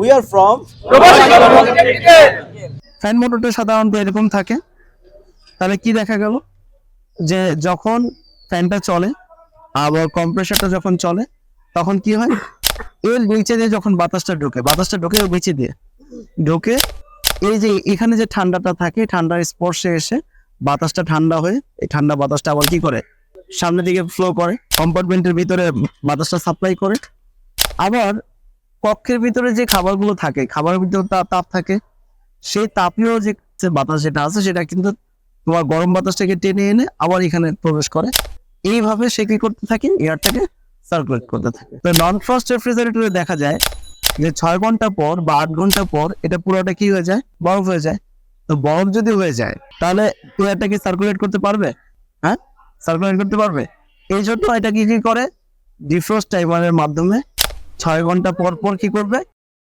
We are from fan মোটরটা সাধারণত এরকম থাকে। তাহলে কি দেখা গেল? যে যখন ফ্যানটা চলে, আবার কম্প্রেসারটা যখন চলে, তখন কি হয়? এর নিচে দিয়ে যখন বাতাসটা ঢোকে বাতাসটা ঢোকে ওর দিয়ে। ঢোকে, এই যে এখানে যে ঠান্ডাটা থাকে, ঠান্ডার স্পর্শে এসে বাতাসটা ঠান্ডা হয়ে, এই ঠান্ডা বাতাসটা আবার কি করে? সামনের দিকে ফ্লো করে কম্পার্টমেন্টের ভিতরে বাতাসটা সাপ্লাই করে। আবার কক্ষের ভিতরে যে খাবারগুলো থাকে, খাবারের ভিতরে তাপ থাকে। সেই তাপীয় যে বাতাস যেটা আছে, সেটা কিন্তু তোমার গরম বাতাসটাকে টেনে এনে আবার এখানে প্রবেশ করে। এইভাবে সে কি করতে থাকে? এয়ারটাকে সার্কুলেট করতে থাকে। তো নন ফ্রস্ট রেফ্রিজারেটরে দেখা যায় যে ছয় ঘণ্টা পর বা আট ঘণ্টা পর এটা পুরোটা কি হয়ে যায়? বরফ হয়ে যায়। তো বরফ যদি হয়ে যায়, তাহলে এয়ারটাকে সার্কুলেট করতে পারবে? হ্যাঁ? সার্কুলেট করতে পারবে? এই জন্য এটা কি কি করে? ডিফ্রস্ট টাইমারের মাধ্যমে ছয় ঘণ্টা পর পর কি করবে?